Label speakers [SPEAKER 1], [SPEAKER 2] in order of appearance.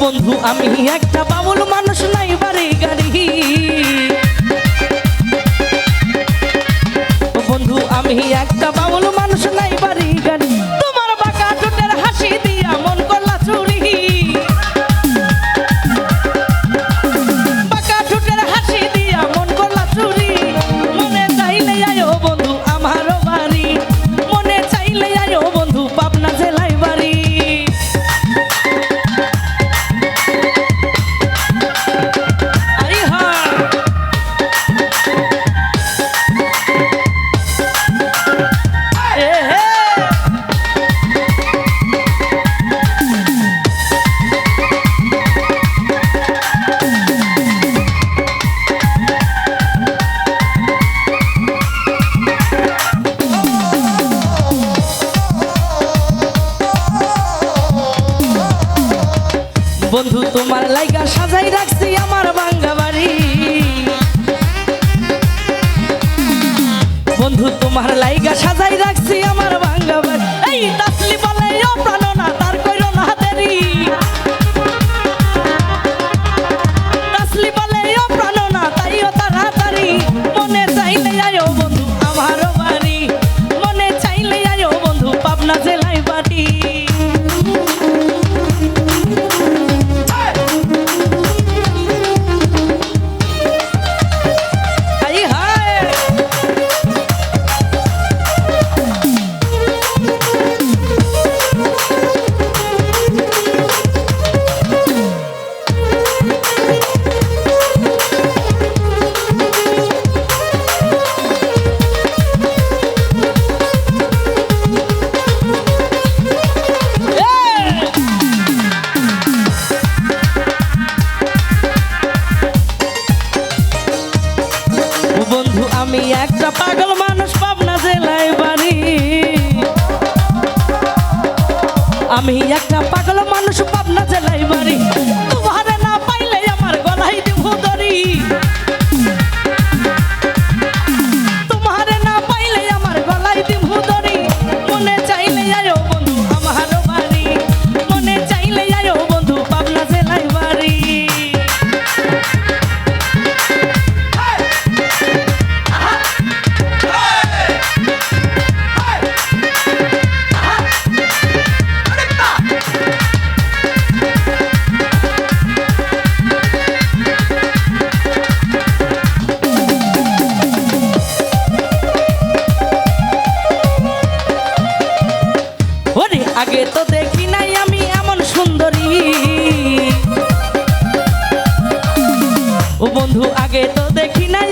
[SPEAKER 1] বন্ধু আমি একটা বাবুল মানুষ নাই বাড়ি বন্ধু তোমার লাইগা সাজাই রাখছি আমার বাঙ্গা বাড়ি। বন্ধু তোমার লাইগা সাজাই রাখছি আমার আমি একটা পাগল মানুষ পাবনা জেলায় বাড়ি। আমি একটা পাগল মানুষ পাবনা জেলায় বাড়ি। আগে তো দেখি নাই আমি এমন সুন্দরী। ও বন্ধু আগে তো দেখি নাই